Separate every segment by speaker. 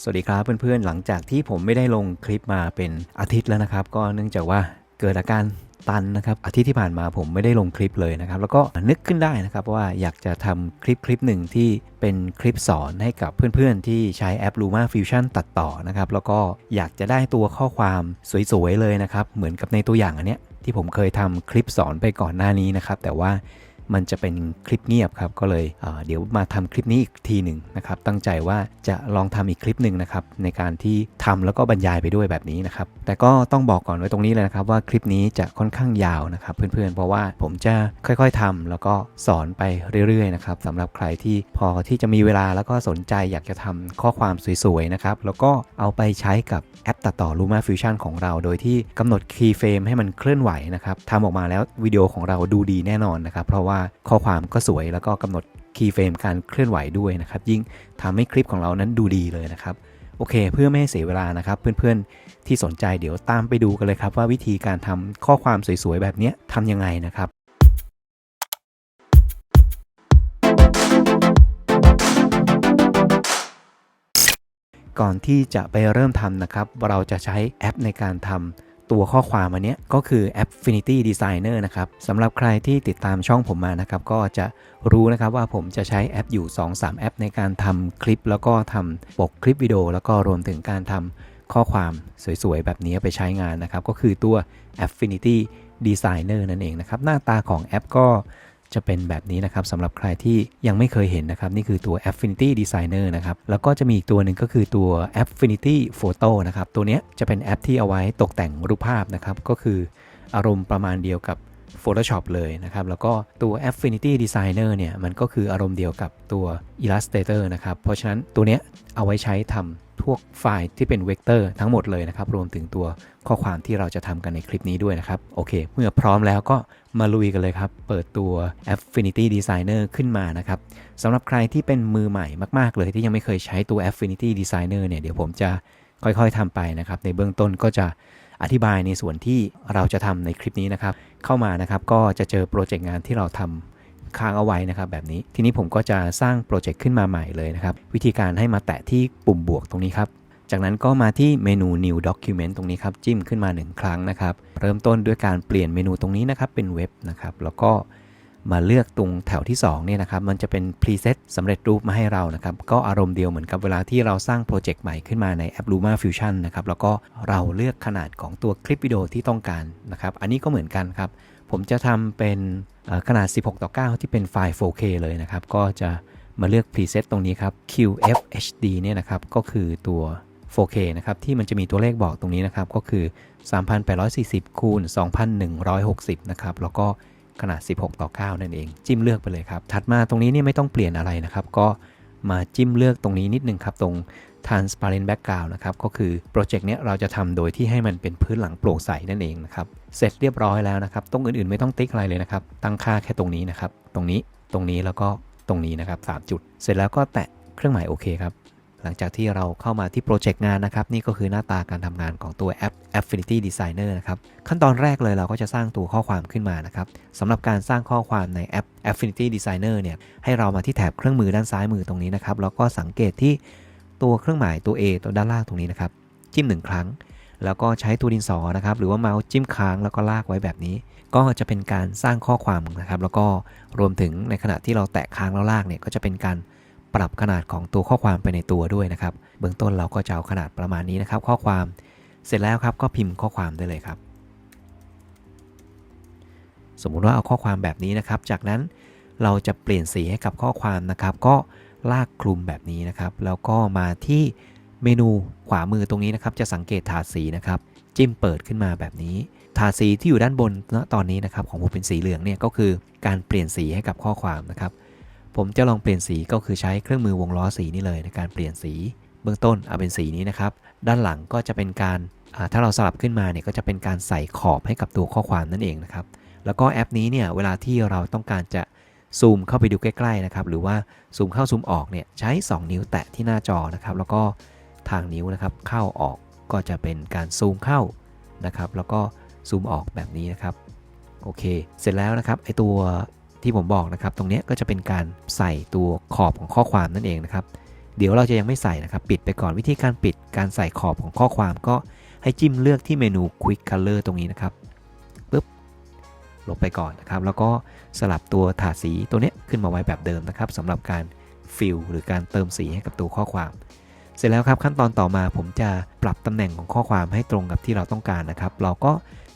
Speaker 1: สวัสดีครับเพื่อนๆ หลังจากที่ผมไม่ได้ลงคลิปมาเป็นอาทิตย์แล้วนะครับ ก็เนื่องจากว่าเกิดอาการตันนะครับอาทิตย์ที่ผ่านมาผมไม่ได้ลงคลิปเลยนะครับ แล้วก็นึกขึ้นได้นะครับว่าอยากจะทำคลิปคลิปหนึ่งที่เป็นคลิปสอนให้กับเพื่อนๆ ที่ใช้แอป Luma Fusion ตัดต่อนะครับ แล้วก็อยากจะได้ตัวข้อความสวยๆเลยนะครับ เหมือนกับในตัวอย่างอันเนี้ยที่ผมเคยทำคลิปสอนไปก่อนหน้านี้นะครับ แต่ว่า มันจะเป็นคลิปเงียบครับก็เลยเเดี๋ยวมาทำคลิปนี้อีกทีหนึ่งนะครับตั้งใจว่าจะลองทำอีกคลิปหนึ่งนะครับในการที่ทำแล้วก็บรรยายไปด้วยแบบนี้นะครับแต่ก็ต้องบอกก่อนไว้ตรงนี้เลยนะครับว่าคลิปนี้จะค่อนข้างยาวนะครับเพื่อนๆ เพราะว่าผมจะค่อยๆทำแล้วก็สอนไปเรื่อยๆนะครับสำหรับใครที่พอที่จะมีเวลาแล้วก็สนใจอยากจะทำข้อความสวยๆนะครับแล้วก็เอาไปใช้กับแอปตัดต่อ Luma Fusion ของเรา โดยที่กำหนดคีย์เฟรมให้มันเคลื่อนไหวนะครับทำออกมาแล้ววิดีโอของเราดูดีแน่นอนนะครับเพราะว่าข้อความก็สวยแล้วก็กำหนดคีย์เฟรมการเคลื่อนไหวด้วยนะครับ ยิ่งทำให้คลิปของเรานั้นดูดีเลยนะครับ โอเค เพื่อไม่ให้เสียเวลานะครับ เพื่อนๆที่สนใจเดี๋ยวตามไปดูกันเลยครับว่าวิธีการทำข้อความสวยๆแบบนี้ทำยังไงนะครับก่อนที่จะไปเริ่มทำนะครับ เราจะใช้แอปในการทำ ตัวข้อความอันนี้ก็คือ Affinity Designer นะครับสำหรับใครที่ติดตามช่องผมมานะครับ ก็จะรู้นะครับว่าผมจะใช้แอปอยู่ 2-3 แอป ในการทำคลิป แล้วก็ทำปกคลิปวิดีโอ แล้วก็รวมถึงการทำข้อความสวยๆ แบบนี้ไปใช้งานนะครับ ก็คือตัว Affinity Designer นั่นเองนะครับ หน้าตาของแอปก็ จะเป็นแบบนี้นะครับสำหรับใครที่ยังไม่เคยเห็นนะครับ นี่คือตัว Affinity Designer นะครับ แล้วก็จะมีอีกตัวหนึ่งก็คือตัว Affinity Photo นะครับ ตัวนี้จะเป็นแอปที่เอาไว้ตกแต่งรูปภาพนะครับ ก็คืออารมณ์ประมาณเดียวกับ Photoshop เลยนะครับ แล้วก็ตัว Affinity Designer เนี่ยมันก็คืออารมณ์เดียวกับตัว Illustrator นะครับ เพราะฉะนั้นตัวเนี้ยเอาไว้ใช้ทำพวกไฟล์ที่เป็นเวกเตอร์ทั้งหมดเลยนะครับ รวมถึงตัวข้อความที่เราจะทำกันในคลิปนี้ด้วยนะครับ โอเค เมื่อพร้อมแล้วก็มาลุยกันเลยครับ เปิดตัว Affinity Designer ขึ้นมานะครับสำหรับใครที่เป็นมือใหม่มาก ๆ เลยที่ยังไม่เคยใช้ตัว Affinity Designer เนี่ยเดี๋ยวผมจะค่อยๆทำไปนะครับ ในเบื้องต้นก็จะ อธิบายในส่วนที่เราจะทำในคลิปนี้นะครับ เข้ามานะครับก็จะเจอโปรเจกต์งานที่เราทำค้างเอาไว้นะครับแบบนี้ ทีนี้ผมก็จะสร้างโปรเจกต์ขึ้นมาใหม่เลยนะครับ วิธีการให้มาแตะที่ปุ่มบวกตรงนี้ครับ จากนั้นก็มาที่เมนู New Document ตรงนี้ครับ จิ้มขึ้นมา 1 ครั้งนะครับ เริ่มต้นด้วยการเปลี่ยนเมนูตรงนี้นะครับเป็นเว็บนะครับ แล้วก็ มาเลือกตรงแถวที่2เนี่ยนะครับมันจะเป็น preset สำเร็จรูปมาให้เรานะครับก็อารมณ์เดียวเหมือนกับเวลาที่เราสร้างโปรเจกต์ใหม่ขึ้นมาในแอป Luma Fusion นะครับแล้วก็เราเลือกขนาดของตัวคลิปวิดีโอที่ต้องการนะครับอันนี้ก็เหมือนกันครับ ผมจะทำเป็นขนาด 16 ต่อ 9 ที่เป็นไฟล์ 4K เลยนะครับก็จะมาเลือก preset ตรงนี้ครับ QFHD เนี่ยนะครับก็คือตัว 4K นะครับที่มันจะมีตัวเลขบอกตรงนี้นะครับก็คือ 3840คูณ2160นะครับแล้วก็ ขนาด 16 ต่อ 9 นั่นเอง จิ้มเลือกไปเลยครับ ถัดมาตรงนี้เนี่ยไม่ต้องเปลี่ยนอะไรนะครับ ก็มาจิ้มเลือกตรงนี้นิดนึงครับ ตรง transparent background นะครับ ก็คือโปรเจกต์เนี้ยเราจะทำโดยที่ให้มันเป็นพื้นหลังโปร่งใสนั่นเองนะครับ เสร็จเรียบร้อยแล้วนะครับ ตรงอื่นๆไม่ต้องติ๊กอะไรเลยนะครับ ตั้งค่าแค่ตรงนี้นะครับ ตรงนี้ ตรงนี้แล้วก็ตรงนี้นะครับ3จุด เสร็จแล้วก็แตะเครื่องหมายโอเคครับ หลังจากที่เราเข้ามาที่โปรเจกต์งานนะครับ นี่ก็คือหน้าตาการทำงานของตัวแอป Affinity Designer นะครับ ขั้นตอนแรกเลยเราก็จะสร้างตัวข้อความขึ้นมานะครับสำหรับการสร้างข้อความในแอป Affinity Designer เนี่ยให้เรามาที่แถบเครื่องมือด้านซ้ายมือตรงนี้นะครับแล้วก็สังเกตที่ตัวเครื่องหมายตัว A ตัวด้านล่างตรงนี้นะครับ จิ้ม 1 ครั้ง แล้วก็ใช้ตัวดินสอนะครับ หรือว่าเมาส์จิ้มค้างแล้วก็ลากไว้แบบนี้ ก็จะเป็นการสร้างข้อความนะครับ แล้วก็รวมถึงในขณะที่เราแตะค้างแล้วลากเนี่ยก็จะเป็นการ ปรับขนาดของตัวข้อความไปในตัวด้วยนะครับ เบื้องต้นเราก็จะเอาขนาดประมาณนี้นะครับ ข้อความเสร็จแล้วครับก็พิมพ์ข้อความได้เลยครับ สมมุติว่าเอาข้อความแบบนี้นะครับ จากนั้นเราจะเปลี่ยนสีให้กับข้อความนะครับ ก็ลากคลุมแบบนี้นะครับ แล้วก็มาที่เมนูขวามือตรงนี้นะครับ จะสังเกตถาดสีนะครับ จิ้มเปิดขึ้นมาแบบนี้ถาดสีที่อยู่ด้านบนณตอนนี้นะครับของผมเป็นสีเหลืองเนี่ยก็คือการเปลี่ยนสีให้กับข้อความนะครับ ผมจะลองเปลี่ยนสีก็คือใช้เครื่องมือวงล้อสีนี่เลยในการเปลี่ยนสี เบื้องต้นเอาเป็นสีนี้นะครับ ด้านหลังก็จะเป็นการถ้าเราสลับขึ้นมาเนี่ยก็จะเป็นการใส่ขอบให้กับตัวข้อความนั่นเองนะครับ แล้วก็แอปนี้เนี่ยเวลาที่เราต้องการจะซูมเข้าไปดูใกล้ๆนะครับ หรือว่าซูมเข้าซูมออกเนี่ยใช้ 2 นิ้วแตะที่หน้าจอนะครับ แล้วก็ทางนิ้วนะครับเข้าออกก็จะเป็นการซูมเข้านะครับ แล้วก็ซูมออกแบบนี้นะครับ โอเค เสร็จแล้วนะครับไอตัว ที่ผมบอกนะครับ ตรงนี้ก็จะเป็นการใส่ตัวขอบของข้อความนั่นเองนะครับ เดี๋ยวเราจะยังไม่ใส่นะครับ ปิดไปก่อนวิธีการปิดการใส่ขอบของข้อความก็ให้จิ้มเลือกที่เมนู Quick Color ตรงนี้นะครับปึ๊บลงไปก่อนนะครับ แล้วก็สลับตัวถาดสีตัวนี้ขึ้นมาไว้แบบเดิมนะครับสำหรับการฟิลหรือการเติมสีให้กับตัวข้อความ เสร็จแล้วครับขั้นตอนต่อมาผมจะปรับตำแหน่งของข้อความให้ตรงกับที่เราต้องการนะครับ เราก็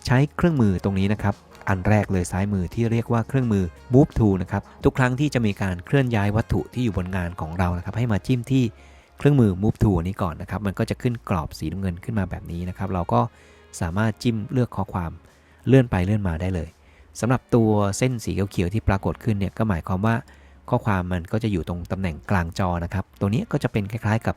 Speaker 1: ใช้เครื่องมือตรงนี้นะครับ อันแรกเลยซ้ายมือที่เรียกว่าเครื่องมือ move to นะครับทุกครั้งที่จะมีการเคลื่อนย้ายวัตถุที่อยู่บนงานของเรานะครับให้มาจิ้มที่เครื่องมือ move to อันนี้ก่อนนะครับมันก็จะขึ้นกรอบสีน้ำเงินขึ้นมาแบบนี้นะครับเราก็สามารถจิ้มเลือกข้อความเลื่อนไปเลื่อนมาได้เลยสำหรับตัวเส้นสีเขียวๆที่ปรากฏขึ้นเนี่ยก็หมายความว่าข้อความมันก็จะอยู่ตรงตำแหน่งกลางจอนะครับ ตัวนี้ก็จะเป็นคล้ายๆกับ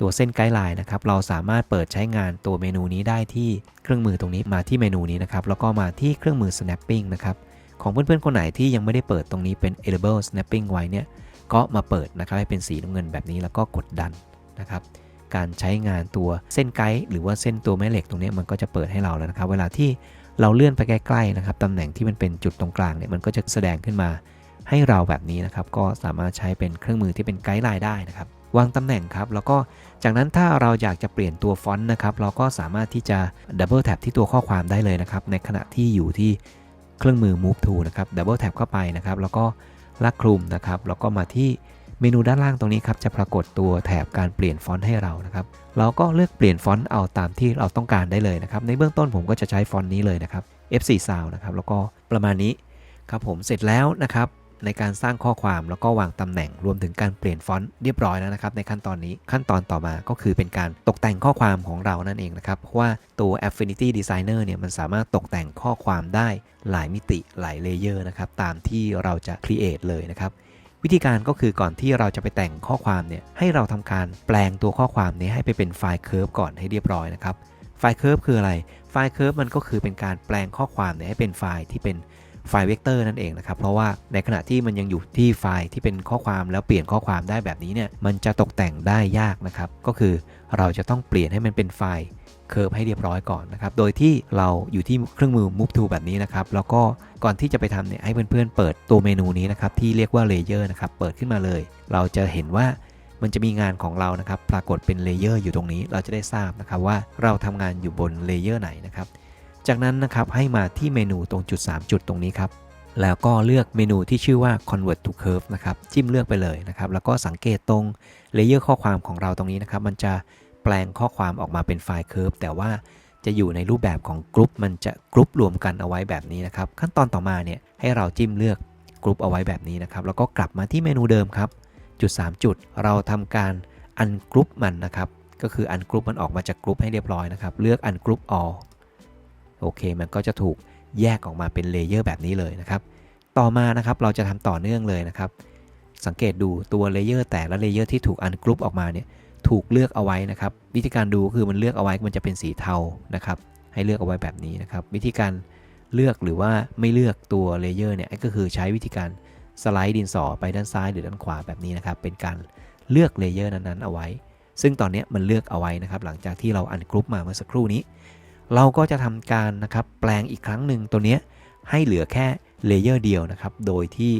Speaker 1: ตัวเส้นไกด์ไลน์นะครับ เราสามารถเปิดใช้งานตัวเมนูนี้ได้ที่เครื่องมือตรงนี้มาที่เมนูนี้นะครับ แล้วก็มาที่เครื่องมือ snapping นะครับ ของเพื่อนๆ คนไหนที่ยังไม่ได้เปิดตรงนี้เป็น enable snapping ไว้เนี่ย ก็มาเปิดนะครับให้เป็นสีน้ำเงินแบบนี้แล้วก็กดดันนะครับการใช้งานตัวเส้นไกด์หรือว่าเส้นตัวแม่เหล็กตรงนี้มันก็จะเปิดให้เราแล้วนะครับ เวลาที่เราเลื่อนไปใกล้ๆนะครับตำแหน่งที่มันเป็นจุดตรงกลางเนี่ยมันก็จะแสดงขึ้นมาให้เราแบบนี้นะครับ ก็สามารถใช้เป็นเครื่องมือที่เป็นไกด์ไลน์ได้นะครับ วางตำแหน่งครับ แล้วก็จากนั้นถ้าเราอยากจะเปลี่ยนตัวฟอนต์นะครับ เราก็สามารถที่จะดับเบิลแท็บที่ตัวข้อความได้เลยนะครับ ในขณะที่อยู่ที่เครื่องมือ move to นะครับดับเบิลแท็บเข้าไปนะครับ แล้วก็ลากคลุมนะครับ แล้วก็มาที่เมนูด้านล่างตรงนี้ครับ จะปรากฏตัวแถบการเปลี่ยนฟอนต์ให้เรานะครับ เราก็เลือกเปลี่ยนฟอนต์เอาตามที่เราต้องการได้เลยนะครับ ในเบื้องต้นผมก็จะใช้ฟอนต์นี้เลยนะครับ F4 Sound นะครับ แล้วก็ประมาณนี้ครับผม เสร็จแล้วนะครับ ในการสร้างข้อความแล้วก็วางตำแหน่งรวมถึงการเปลี่ยนฟอนต์เรียบร้อยแล้วนะครับในขั้นตอนนี้ขั้นตอนต่อมาก็คือเป็นการตกแต่งข้อความของเรานั่นเองนะครับเพราะว่าตัว Affinity Designer เนี่ยมันสามารถตกแต่งข้อความได้หลายมิติหลายเลเยอร์นะครับตามที่เราจะ create เลยนะครับวิธีการก็คือก่อนที่เราจะไปแต่งข้อความเนี่ยให้เราทำการแปลงตัวข้อความนี้ให้ไปเป็นไฟล์ curve ก่อนให้เรียบร้อยนะครับไฟล์ curve คืออะไรไฟล์ curve มันก็คือเป็นการแปลงข้อความเนี่ยให้เป็นไฟล์ที่เป็น ไฟล์เวกเตอร์นั่นเองนะครับ เพราะว่าในขณะที่มันยังอยู่ที่ไฟล์ที่เป็นข้อความแล้วเปลี่ยนข้อความได้แบบนี้เนี่ยมันจะตกแต่งได้ยากนะครับ ก็คือเราจะต้องเปลี่ยนให้มันเป็นไฟล์เคิร์ฟให้เรียบร้อยก่อนนะครับ โดยที่เราอยู่ที่เครื่องมือ move to แบบนี้นะครับ แล้วก็ก่อนที่จะไปทำเนี่ยให้เพื่อนๆเปิดตัวเมนูนี้นะครับที่เรียกว่า layer นะครับ เปิดขึ้นมาเลย เราจะเห็นว่ามันจะมีงานของเรานะครับ ปรากฏเป็นเลเยอร์อยู่ตรงนี้ เราจะได้ทราบนะครับว่าเราทำงานอยู่บนเลเยอร์ไหนนะครับ จากนั้นนะครับให้มาที่เมนูตรงจุด 3 จุดตรงนี้ครับแล้วก็เลือกเมนูที่ชื่อว่า convert to curve นะครับจิ้มเลือกไปเลยนะครับแล้วก็สังเกตตรงเลเยอร์ข้อความของเราตรงนี้นะครับมันจะแปลงข้อความออกมาเป็นไฟล์ curve แต่ว่าจะอยู่ในรูปแบบของกรุ๊ปมันจะกรุ๊ปรวมกันเอาไว้แบบนี้นะครับขั้นตอนต่อมาเนี่ยให้เราจิ้มเลือกกรุ๊ปเอาไว้แบบนี้นะครับแล้วก็กลับมาที่เมนูเดิมครับจุด 3 จุด เราทำการอันกรุ๊ปมันนะครับก็คืออันกรุ๊ปมันออกมาจากกรุ๊ปให้เรียบร้อยนะครับเลือกอันกรุ๊ป all โอเค มันก็จะถูกแยกออกมาเป็นเลเยอร์แบบนี้เลยนะครับ ต่อมานะครับเราจะทำต่อเนื่องเลยนะครับ สังเกตดูตัวเลเยอร์แต่ละเลเยอร์ที่ถูกอันกรุ๊ปออกมาเนี่ยถูกเลือกเอาไว้นะครับ วิธีการดูคือมันเลือกเอาไว้มันจะเป็นสีเทานะครับ ให้เลือกเอาไว้แบบนี้นะครับ วิธีการเลือกหรือว่าไม่เลือกตัวเลเยอร์เนี่ยก็คือใช้วิธีการสไลด์ดินสอไปด้านซ้ายหรือด้านขวาแบบนี้นะครับ เป็นการเลือกเลเยอร์นั้นๆเอาไว้ ซึ่งตอนนี้มันเลือกเอาไว้นะครับ หลังจากที่เราอันกรุ๊ปมาเมื่อสักครู่นี้ เราก็จะทำการนะครับแปลงอีกครั้งหนึ่งตัวนี้ให้เหลือแค่เลเยอร์เดียวนะครับ โดยที่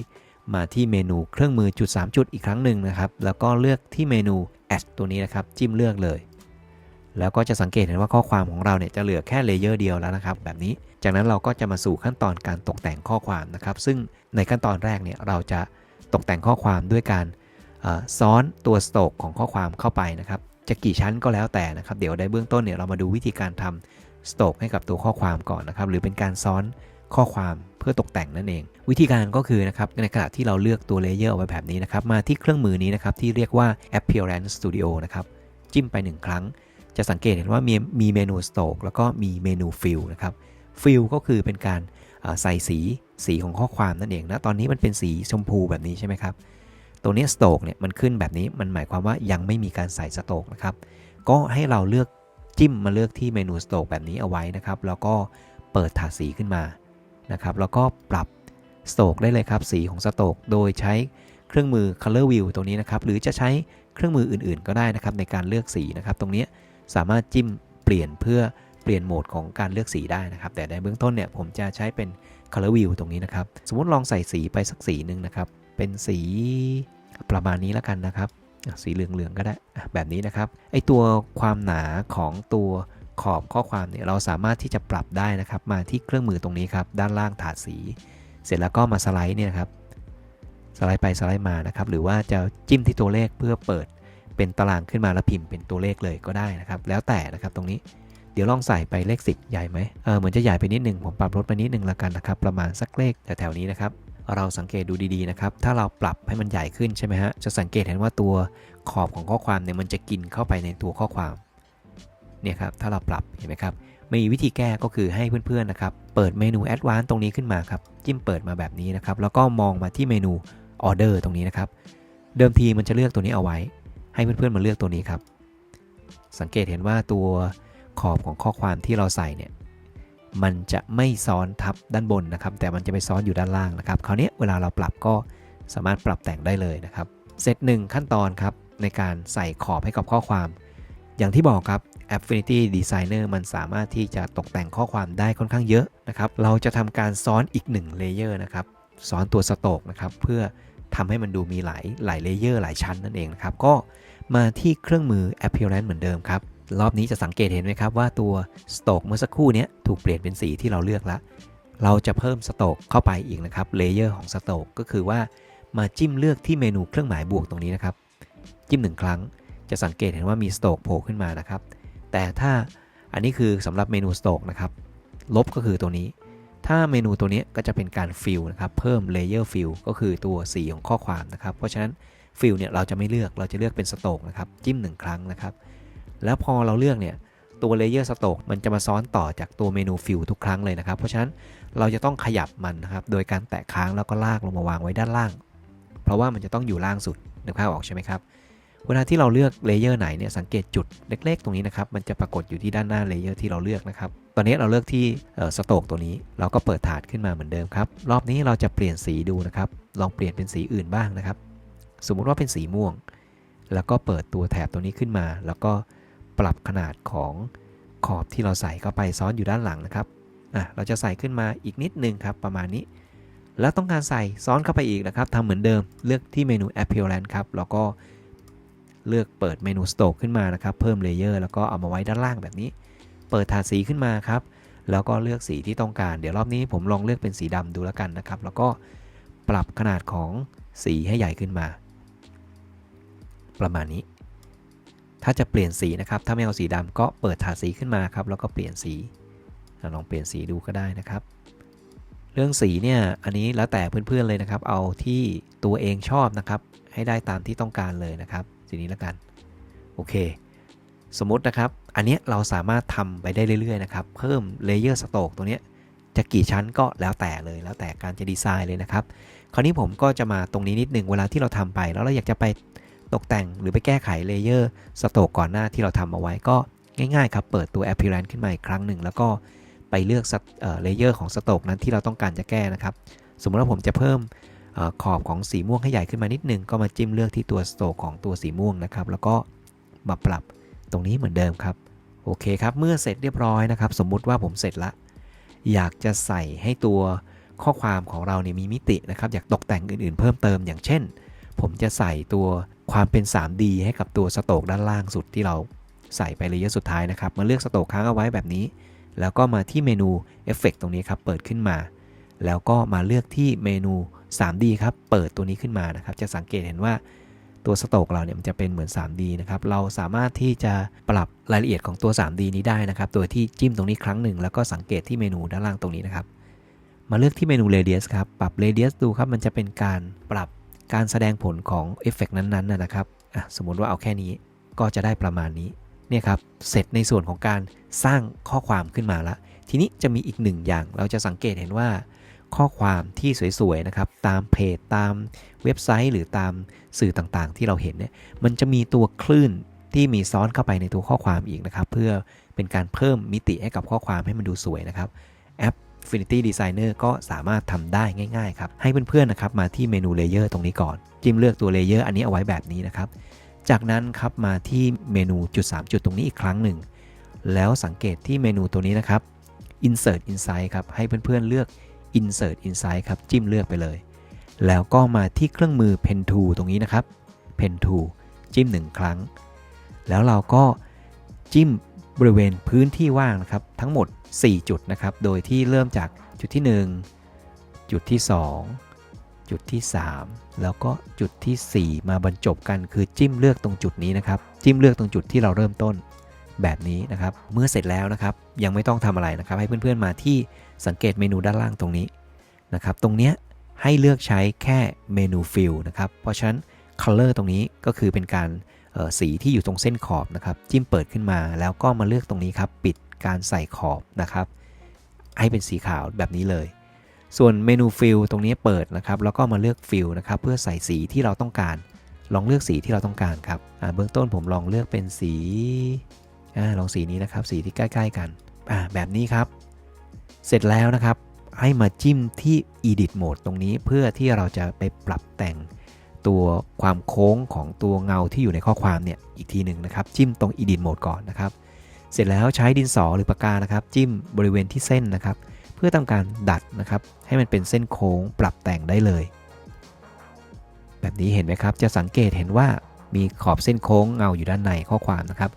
Speaker 1: มาที่เมนูเครื่องมือจุด 3 จุดอีกครั้งหนึ่งนะครับ แล้วก็เลือกที่เมนู add ตัวนี้นะครับ จิ้มเลือกเลย แล้วก็จะสังเกตเห็นว่าข้อความของเราเนี่ยจะเหลือแค่เลเยอร์เดียวแล้วนะครับ แบบนี้ จากนั้นเราก็จะมาสู่ขั้นตอนการตกแต่งข้อความนะครับ ซึ่งในขั้นตอนแรกเนี่ยเราจะตกแต่งข้อความด้วยการซ้อนตัวสโตกของข้อความเข้าไปนะครับ จะกี่ชั้นก็แล้วแต่นะครับ เดี๋ยวในเบื้องต้นเนี่ยเรามาดูวิธีการทำ สโตกให้กับตัวข้อความก่อนนะครับ หรือเป็นการซ้อนข้อความเพื่อตกแต่งนั่นเอง วิธีการก็คือนะครับในขณะที่เราเลือกตัวเลเยอร์เอาไว้แบบนี้นะครับ มาที่เครื่องมือนี้นะครับ ที่เรียกว่า Appearance Studio นะครับ จิ้มไป 1 ครั้ง จะสังเกตเห็นว่ามีมีเมนู Stroke แล้วก็มีเมนู Fill นะครับ Fill ก็คือเป็นการใส่สีสีของข้อความนั่นเองนะตอนนี้มันเป็นสีชมพูแบบนี้ใช่ไหมครับ ตัวนี้ Stroke เนี่ยมันขึ้นแบบนี้มันหมายความว่ายังไม่มีการใส่ Stroke นะครับก็ให้เราเลือก จิ้มมาเลือกที่เมนู Stroke แบบนี้เอาไว้นะครับ แล้วก็เปิดถาดสีขึ้นมานะครับ แล้วก็ปรับสโตกได้เลยครับสีของสโตกโดยใช้เครื่องมือ color view ตรงนี้นะครับ หรือจะใช้เครื่องมืออื่นๆ ก็ได้นะครับ ในการเลือกสีนะครับ ตรงนี้สามารถจิ้มเปลี่ยนเพื่อเปลี่ยนโหมดของการเลือกสีได้นะครับ แต่ในเบื้องต้นเนี่ยผมจะใช้เป็น color view ตรงนี้นะครับ สมมติลองใส่สีไปสักสีหนึ่งนะครับ เป็นสีประมาณนี้แล้วกันนะครับ สีเหลืองๆก็ได้แบบนี้นะครับไอตัวความหนาของตัวขอบข้อความเนี่ยเราสามารถที่จะปรับได้นะครับมาที่เครื่องมือตรงนี้ครับด้านล่างถาดสี เสร็จแล้วก็มาสไลด์เนี่ยครับสไลด์ไปสไลด์มานะครับหรือว่าจะจิ้มที่ตัวเลขเพื่อเปิดเป็นตารางขึ้นมาแล้วพิมพ์เป็นตัวเลขเลยก็ได้นะครับแล้วแต่นะครับตรงนี้เดี๋ยวลองใส่ไปเลข 10 ใหญ่ไหมเออเหมือนจะใหญ่ไปนิดหนึ่งผมปรับลดไปนิดหนึ่งละกันนะครับประมาณสักเลขแถวๆนี้นะครับ เราสังเกตดูดีๆนะครับ ถ้าเราปรับให้มันใหญ่ขึ้นใช่ไหมฮะ จะสังเกตเห็นว่าตัวขอบของข้อความเนี่ยมันจะกินเข้าไปในตัวข้อความ เนี่ยครับ ถ้าเราปรับเห็นไหมครับ มีวิธีแก้ก็คือให้เพื่อนๆนะครับ เปิดเมนู Advanced ตรงนี้ขึ้นมาครับ จิ้มเปิดมาแบบนี้นะครับ แล้วก็มองมาที่เมนู Order ตรงนี้นะครับ เดิมทีมันจะเลือกตัวนี้เอาไว้ ให้เพื่อนๆมาเลือกตัวนี้ครับ สังเกตเห็นว่าตัวขอบของข้อความที่เราใส่เนี่ย มันจะไม่ซ้อนทับด้านบนนะครับ แต่มันจะไปซ้อนอยู่ด้านล่างนะครับ คราวนี้เวลาเราปรับก็สามารถปรับแต่งได้เลยนะครับเซตหนึ่งขั้นตอนครับในการใส่ขอบให้กับข้อความ อย่างที่บอกครับ Affinity Designer มันสามารถที่จะตกแต่งข้อความได้ค่อนข้างเยอะนะครับ เราจะทำการซ้อนอีก1เลเยอร์นะครับ ซ้อนตัวสโตกนะครับ เพื่อทำให้มันดูมีหลายหลายเลเยอร์หลายชั้นนั่นเองนะครับ ก็มาที่เครื่องมือ Appearance เหมือนเดิมครับ รอบนี้จะสังเกตเห็นไหมครับว่าตัวสโตกเมื่อสักครู่นี้ถูกเปลี่ยนเป็นสีที่เราเลือกแล้วเราจะเพิ่มสโตกเข้าไปอีกนะครับเลเยอร์ของสโตกก็คือว่ามาจิ้มเลือกที่เมนูเครื่องหมายบวกตรงนี้นะครับ จิ้มหนึ่งครั้งจะสังเกตเห็นว่ามีสโตกโผล่ขึ้นมานะครับ แต่ถ้าอันนี้คือสำหรับเมนูสโตกนะครับ ลบก็คือตัวนี้ ถ้าเมนูตัวนี้ก็จะเป็นการฟิลนะครับ เพิ่มเลเยอร์ฟิลก็คือตัวสีของข้อความนะครับ เพราะฉะนั้นฟิลเนี่ยเราจะไม่เลือกเราจะเลือกเป็นสโตกนะครับ จิ้ม 1 ครั้งนะครับ แล้วพอเราเลือกเนี่ยตัวเลเยอร์สโตกมันจะมาซ้อนต่อจากตัวเมนูฟิลทุกครั้งเลยนะครับ เพราะฉะนั้นเราจะต้องขยับมันนะครับ โดยการแตะค้างแล้วก็ลากลงมาวางไว้ด้านล่าง เพราะว่ามันจะต้องอยู่ล่างสุดนึกภาพออกใช่ไหมครับเวลาที่เราเลือกเลเยอร์ไหนเนี่ยสังเกตจุดเล็ก ๆ ตรงนี้นะครับ มันจะปรากฏอยู่ที่ด้านหน้าเลเยอร์ที่เราเลือกนะครับ ตอนนี้เราเลือกที่สโตกตัวนี้ เราก็เปิดถาดขึ้นมาเหมือนเดิมครับ รอบนี้เราจะเปลี่ยนสีดูนะครับ ลองเปลี่ยนเป็นสีอื่นบ้างนะครับ สมมุติว่าเป็นสีม่วง แล้วก็เปิดตัวแถบตัวนี้ขึ้นมา แล้วก็ ปรับขนาดของขอบที่เราใส่เข้าไปซ้อนอยู่ด้านหลังนะครับอะเราจะใส่ขึ้นมาอีกนิดนึงครับประมาณนี้ แล้วต้องการใส่ซ้อนเข้าไปอีกนะครับทำเหมือนเดิมเลือกที่เมนู Appearance ครับแล้วก็เลือกเปิดเมนู Stock ขึ้นมานะครับ เพิ่มเลเยอร์แล้วก็เอามาไว้ด้านล่างแบบนี้ เปิดถาดสีขึ้นมาครับแล้วก็เลือกสีที่ต้องการ เดี๋ยวรอบนี้ผมลองเลือกเป็นสีดำดูแล้วกันนะครับ แล้วก็ปรับขนาดของสีให้ใหญ่ขึ้นมา ประมาณนี้ ถ้าจะเปลี่ยนสีนะครับ ถ้าไม่เอาสีดำก็เปิดถาดสีขึ้นมาครับ แล้วก็เปลี่ยนสี ลองเปลี่ยนสีดูก็ได้นะครับ เรื่องสีเนี่ยอันนี้แล้วแต่เพื่อนๆเลยนะครับ เอาที่ตัวเองชอบนะครับ ให้ได้ตามที่ต้องการเลยนะครับ สีนี้แล้วกัน โอเค สมมตินะครับ อันนี้เราสามารถทำไปได้เรื่อยๆนะครับ เพิ่มเลเยอร์สโตกตัวนี้จะกี่ชั้นก็แล้วแต่เลย แล้วแต่การจะดีไซน์เลยนะครับ คราวนี้ผมก็จะมาตรงนี้นิดหนึ่งเวลาที่เราทำไปแล้วเราอยากจะไป ตกแต่งหรือไปแก้ไขเลเยอร์สโตกก่อนหน้าที่เราทำเอาไว้ก็ง่ายๆครับ เปิดตัว Appearance ขึ้นมาอีกครั้งหนึ่ง แล้วก็ไปเลือกเลเยอร์ของสโตกนั้นที่เราต้องการจะแก้นะครับ สมมติว่าผมจะเพิ่มอขอบของสีม่วงให้ใหญ่ขึ้นมานิดนึง ก็มาจิ้มเลือกที่ตัวสโตกของตัวสีม่วงนะครับ แล้วก็มาปรับตรงนี้เหมือนเดิมครับ โอเคครับ เมื่อเสร็จเรียบร้อยนะครับ สมมุติว่าผมเสร็จละ อยากจะใส่ให้ตัวข้อความของเราเนี่ยมีมิตินะครับ อยากตกแต่งอื่นๆ เพิ่มเติมอย่างเช่น ผมจะใส่ตัว ความเป็น 3D ให้กับตัวสโตกด้านล่างสุดที่เราใส่ไปเลยเยอะสุดท้ายนะครับ มาเลือกสโตกค้างเอาไว้แบบนี้ แล้วก็มาที่เมนูเอฟเฟกตรงนี้ครับ เปิดขึ้นมา แล้วก็มาเลือกที่เมนู 3D ครับ เปิดตัวนี้ขึ้นมานะครับ จะสังเกตเห็นว่าตัวสโตกเราเนี่ยมันจะเป็นเหมือน 3D นะครับ เราสามารถที่จะปรับรายละเอียดของตัว 3D นี้ได้นะครับ โดยที่จิ้มตรงนี้ครั้งหนึ่ง แล้วก็สังเกตที่เมนูด้านล่างตรงนี้นะครับ มาเลือกที่เมนู Radius ครับ ปรับ Radius ดูครับ มันจะเป็นการปรับ การแสดงผลของเอฟเฟกนั้นๆนะครับสมมุติว่าเอาแค่นี้ก็จะได้ประมาณนี้เนี่ยครับเสร็จในส่วนของการสร้างข้อความขึ้นมาละทีนี้จะมีอีกหนึ่งอย่างเราจะสังเกตเห็นว่า ข้อความที่สวยๆนะครับตามเพจตามเว็บไซต์ หรือตามสื่อต่างๆ ที่เราเห็นเนี่ยมันจะมีตัวคลื่นที่มีซ้อนเข้าไปในตัวข้อความอีกนะครับ เพื่อเป็นการเพิ่มมิติให้กับข้อความให้มันดูสวยนะครับ Affinity Designer ก็สามารถทำได้ง่ายๆครับให้เพื่อนๆนะครับมาที่เมนู Layer ตรงนี้ก่อน จิ้มเลือกตัว Layer อันนี้เอาไว้แบบนี้นะครับ จากนั้นครับมาที่เมนูจุด 3 จุดตรงนี้อีกครั้งหนึ่ง แล้วสังเกตที่เมนูตัวนี้นะครับ Insert Insight ครับให้เพื่อนๆเลือก Insert Insight ครับจิ้มเลือกไปเลย แล้วก็มาที่เครื่องมือ Pen Tool ตรงนี้นะครับ Pen Tool จิ้ม 1 ครั้ง แล้วเราก็จิ้ม บริเวณพื้นที่ว่างนะครับทั้งหมด 4 จุดนะครับ โดยที่เริ่มจากจุดที่ 1 จุดที่ 2 จุดที่ 3 แล้วก็จุดที่ 4 มาบรรจบกันคือจิ้มเลือกตรงจุดนี้นะครับ จิ้มเลือกตรงจุดที่เราเริ่มต้นแบบนี้นะครับ เมื่อเสร็จแล้วนะครับ ยังไม่ต้องทำอะไรนะครับ ให้เพื่อนๆมาที่สังเกตเมนูด้านล่างตรงนี้นะครับ ตรงเนี้ยให้เลือกใช้แค่เมนูฟิลนะครับ เพราะฉะนั้น Color ตรงนี้ก็คือเป็นการ สีที่อยู่ตรงเส้นขอบนะครับ จิ้มเปิดขึ้นมาแล้วก็มาเลือกตรงนี้ครับ ปิดการใส่ขอบนะครับ ให้เป็นสีขาวแบบนี้เลย ส่วนเมนูฟิลตรงนี้เปิดนะครับ แล้วก็มาเลือกฟิลนะครับ เพื่อใส่สีที่เราต้องการ ลองเลือกสีที่เราต้องการครับเบื้องต้นผมลองเลือกเป็นสีอลองสีนี้นะครับ สีที่ใกล้ ๆ กันแบบนี้ครับ เสร็จแล้วนะครับ ให้มาจิ้มที่ edit mode ตรงนี้เพื่อที่เราจะไปปรับแต่ง ตัวความโค้งของตัวเงาที่อยู่ในข้อความเนี่ยอีกทีหนึ่งนะครับ จิ้มตรง edit mode ก่อนนะครับ เสร็จแล้วใช้ดินสอหรือปากกานะครับ จิ้มบริเวณที่เส้นนะครับ เพื่อทำการดัดนะครับ ให้มันเป็นเส้นโค้งปรับแต่งได้เลย แบบนี้เห็นไหมครับ จะสังเกตเห็นว่ามีขอบเส้นโค้งเงาอยู่ด้านในข้อความนะครับ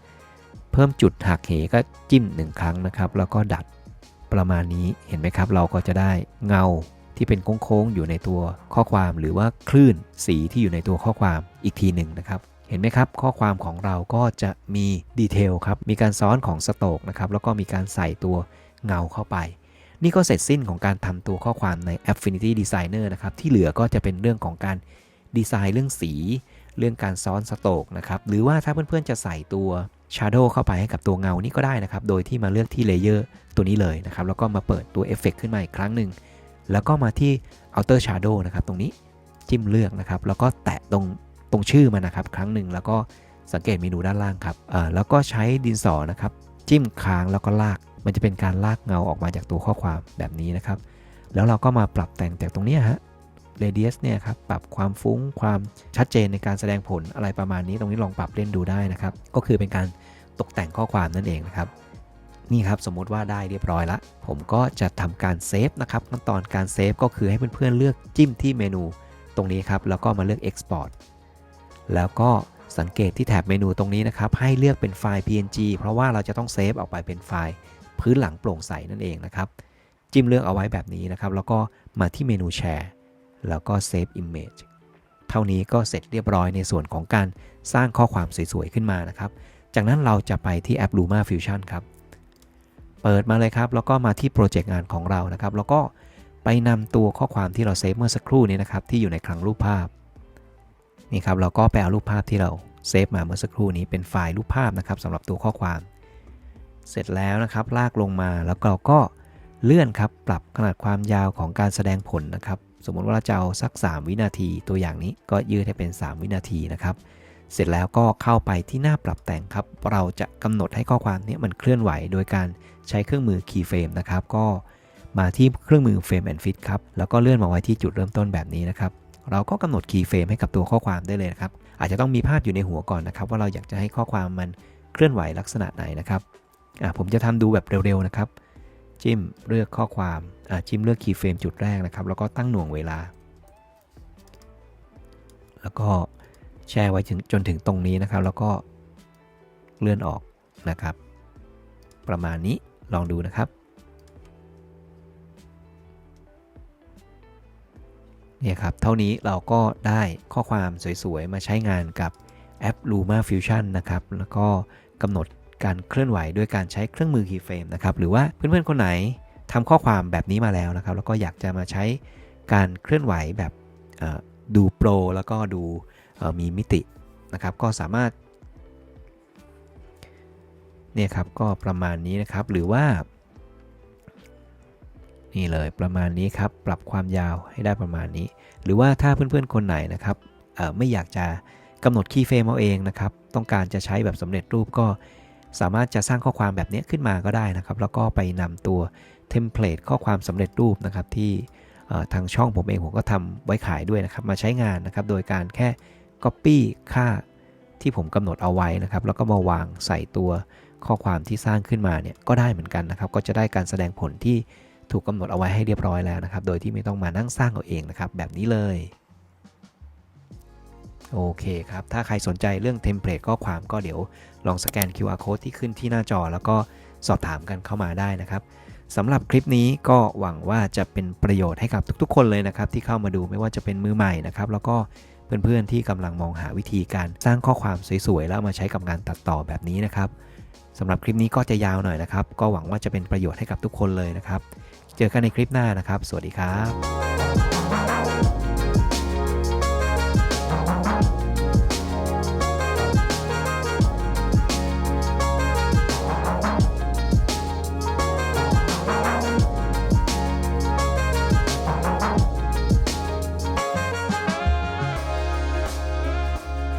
Speaker 1: เพิ่มจุดหักเหก็จิ้ม 1 ครั้งนะครับ แล้วก็ดัดประมาณนี้เห็นไหมครับ เราก็จะได้เงา ที่เป็นโค้งๆอยู่ในตัวข้อความ หรือว่าคลื่นสีที่อยู่ในตัวข้อความอีกทีหนึ่งนะครับเห็นไหมครับ ข้อความของเราก็จะมีดีเทลครับ มีการซ้อนของสโตกนะครับ แล้วก็มีการใส่ตัวเงาเข้าไป นี่ก็เสร็จสิ้นของการทำตัวข้อความใน Affinity Designer นะครับ ที่เหลือก็จะเป็นเรื่องของการดีไซน์เรื่องสี เรื่องการซ้อนสโตกนะครับ หรือว่าถ้าเพื่อนๆจะใส่ตัว Shadow เข้าไปให้กับตัวเงานี่ก็ได้นะครับ โดยที่มาเลือกที่ Layer ตัวนี้เลยนะครับ แล้วก็มาเปิดตัวเอฟเฟกขึ้นมาอีกครั้งหนึ่ง แล้วก็มาที่ outer shadow นะครับตรงนี้จิ้มเลือกนะครับ แล้วก็แตะตรงตรงชื่อมันนะครับ ครั้งหนึ่งแล้วก็สังเกตเมนูด้านล่างครับอ่าแล้วก็ใช้ดินสอนะครับ จิ้มค้างแล้วก็ลาก มันจะเป็นการลากเงาออกมาจากตัวข้อความแบบนี้นะครับ แล้วเราก็มาปรับแต่งจากตรงนี้ฮะ radius เนี่ยครับปรับความฟุ้งความชัดเจนในการแสดงผลอะไรประมาณนี้ ตรงนี้ลองปรับเล่นดูได้นะครับ ก็คือเป็นการตกแต่งข้อความนั่นเองนะครับ นี่ครับสมมติว่าได้เรียบร้อยละ ผมก็จะทำการเซฟนะครับขั้นตอนการเซฟก็คือให้เพื่อนๆเลือกจิ้มที่เมนูตรงนี้ครับแล้วก็มาเลือก Export แล้วก็สังเกตที่แถบเมนูตรงนี้นะครับ ให้เลือกเป็นไฟล์ PNG เพราะว่าเราจะต้องเซฟออกไปเป็นไฟล์พื้นหลังโปร่งใสนั่นเองนะครับ จิ้มเลือกเอาไว้แบบนี้นะครับ แล้วก็มาที่เมนูแชร์แล้วก็ Save Image เท่านี้ก็เสร็จเรียบร้อยในส่วนของการสร้างข้อความสวยๆ ขึ้นมานะครับ จากนั้นเราจะไปที่แอป Luma Fusion ครับ เปิดมาเลยครับ แล้วก็มาที่โปรเจกต์งานของเรานะครับ แล้วก็ไปนำตัวข้อความที่เราเซฟเมื่อสักครู่นี้นะครับ ที่อยู่ในคลังรูปภาพ นี่ครับ เราก็ไปเอารูปภาพที่เราเซฟมาเมื่อสักครู่นี้เป็นไฟล์รูปภาพนะครับสำหรับตัวข้อความ เสร็จแล้วนะครับ ลากลงมาแล้วเราก็เลื่อนครับ ปรับขนาดความยาวของการแสดงผลนะครับ สมมติว่าเราจะเอาสัก 3 วินาที ตัวอย่างนี้ก็ยืดให้เป็น 3 วินาทีนะครับ เสร็จแล้วก็เข้าไปที่หน้าปรับแต่งครับ เราจะกำหนดให้ข้อความนี้มันเคลื่อนไหว โดยการ ใช้เครื่องมือ Keyframe นะครับ ก็มาที่เครื่องมือ Frame and Fit ครับ แล้วก็เลื่อนมาไว้ที่จุดเริ่มต้นแบบนี้นะครับ เราก็กำหนด Keyframe ให้กับตัวข้อความได้เลยนะครับ อาจจะต้องมีภาพอยู่ในหัวก่อนนะครับ ว่าเราอยากจะให้ข้อความมันเคลื่อนไหวลักษณะไหนนะครับผมจะทำดูแบบเร็วๆนะครับ จิ้มเลือกข้อความจิ้มเลือก Keyframe จุดแรกนะครับ แล้วก็ตั้งหน่วงเวลา แล้วก็แชร์ไว้ถึงจนถึงตรงนี้นะครับ แล้วก็เลื่อนออกนะครับ ประมาณนี้ ลองดูนะครับเนี่ยครับ เท่านี้เราก็ได้ข้อความสวยๆ มาใช้งานกับแอป Luma Fusion นะครับ แล้วก็กำหนดการเคลื่อนไหวด้วยการใช้เครื่องมือ Keyframe นะครับ หรือว่าเพื่อนๆ คนไหนทำข้อความแบบนี้มาแล้วนะครับ แล้วก็อยากจะมาใช้การเคลื่อนไหวแบบดูโปรแล้วก็ดูมีมิตินะครับ ก็สามารถ เนี่ยครับก็ประมาณนี้นะครับหรือว่า นี่เลยประมาณนี้ครับปรับความยาวให้ได้ประมาณนี้ หรือว่าถ้าเพื่อนๆคนไหนนะครับไม่อยากจะกำหนดคีย์เฟรมเอาเองนะครับต้องการจะใช้แบบสำเร็จรูปก็สามารถจะสร้างข้อความแบบนี้ขึ้นมาก็ได้นะครับ แล้วก็ไปนำตัวเทมเพลตข้อความสำเร็จรูปนะครับที่ทางช่องผมเองผมก็ทำไว้ขายด้วยนะครับ มาใช้งานนะครับ โดยการแค่ Copy ค่าที่ผมกำหนดเอาไว้นะครับ แล้วก็มาวางใส่ตัว ข้อความที่สร้างขึ้นมาเนี่ยก็ได้เหมือนกันนะครับ ก็จะได้การแสดงผลที่ถูกกำหนดเอาไว้ให้เรียบร้อยแล้วนะครับ โดยที่ไม่ต้องมานั่งสร้างเอาเองนะครับ แบบนี้เลยโอเคครับ ถ้าใครสนใจเรื่องเทมเพลตข้อความก็เดี๋ยวลองสแกน QR code ที่ขึ้นที่หน้าจอ แล้วก็สอบถามกันเข้ามาได้นะครับสำหรับคลิปนี้ก็หวังว่าจะเป็นประโยชน์ให้กับทุกๆ คนเลยนะครับ ที่เข้ามาดูไม่ว่าจะเป็นมือใหม่นะครับ แล้วก็เพื่อนๆที่กำลังมองหาวิธีการสร้างข้อความสวยๆ แล้วมาใช้กับงานตัดต่อแบบนี้นะครับ สำหรับคลิปนี้ก็จะยาวหน่อยนะครับ ก็หวังว่าจะเป็นประโยชน์ให้กับทุกคนเลยนะครับ เจอกันในคลิปหน้านะครับ สวัสดีครับ